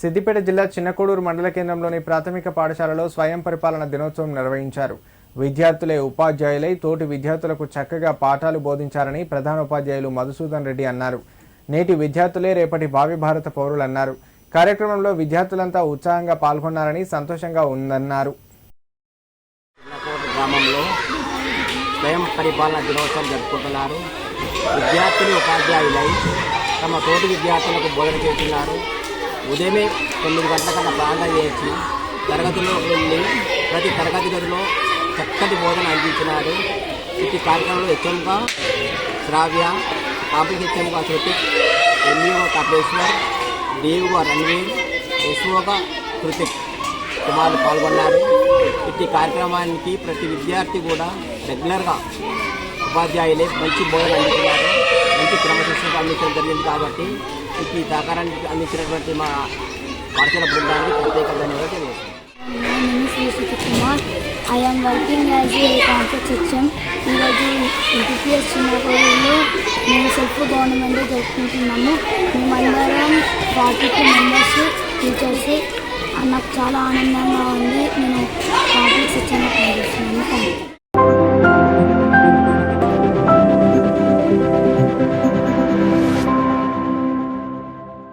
సిద్దిపేట జిల్లా చిన్నకోడూరు మండల కేంద్రంలోని ప్రాథమిక పాఠశాలలో స్వయం పరిపాలన దినోత్సవం నిర్వహించారు. విద్యార్థులే ఉపాధ్యాయులై తోటి విద్యార్థులకు చక్కగా పాఠాలు బోధించారని ప్రధాన ఉపాధ్యాయులు మధుసూదన్ రెడ్డి అన్నారు. నేటి విద్యార్థులే రేపటి భావి భారత పౌరులన్నారు. కార్యక్రమంలో విద్యార్థులంతా ఉత్సాహంగా పాల్గొన్నారని సంతోషంగా ఉందన్నారు. గ్రామంలో స్వయం పరిపాలన దినోత్సవం జరుపుకుంటున్నారు. విద్యార్థులు ఉపాధ్యాయులై తమ తోటి విద్యార్థులకు బోధన చేస్తున్నారు. ఉదయమే తొమ్మిది గంటల కన్నా ప్రాంతం చేసి తరగతిలో వెళ్ళి ప్రతి తరగతి గదిలో చక్కటి బోధన అందించినారు ఇటు కార్యక్రమంలో హెచ్ఎంగా శ్రావ్య కాంప్లెక్స్ హెచ్ఎంగా శృతి ఎంఈఓ కపేశ్వర్ డిఓగా రణవీర్ ఎస్ఓగా కృతిక్ కుమారులు పాల్గొన్నారు. ఇట్టి కార్యక్రమానికి ప్రతి విద్యార్థి కూడా రెగ్యులర్గా ఉపాధ్యాయులే మంచి బోధన అందిస్తున్నారు అందించడం జరిగింది కాబట్టి ఈ సహకారాన్ని అందించినటువంటి మా పాఠశాల బృందానికి ప్రత్యేక ధన్యవాదాలు తెలియజేస్తున్నాను. My name is Yusuf Kumar. I am ఈరోజు ఎన్టీపీఎస్ చిన్నకోడూరులో మేము సెల్ఫ్ గవర్నమెంట్ జరుపుకుంటున్నాము. మేమందరం ఫార్టీ మెంబర్స్ టీచర్స్ నాకు చాలా ఆనందంగా ఉంది. నేను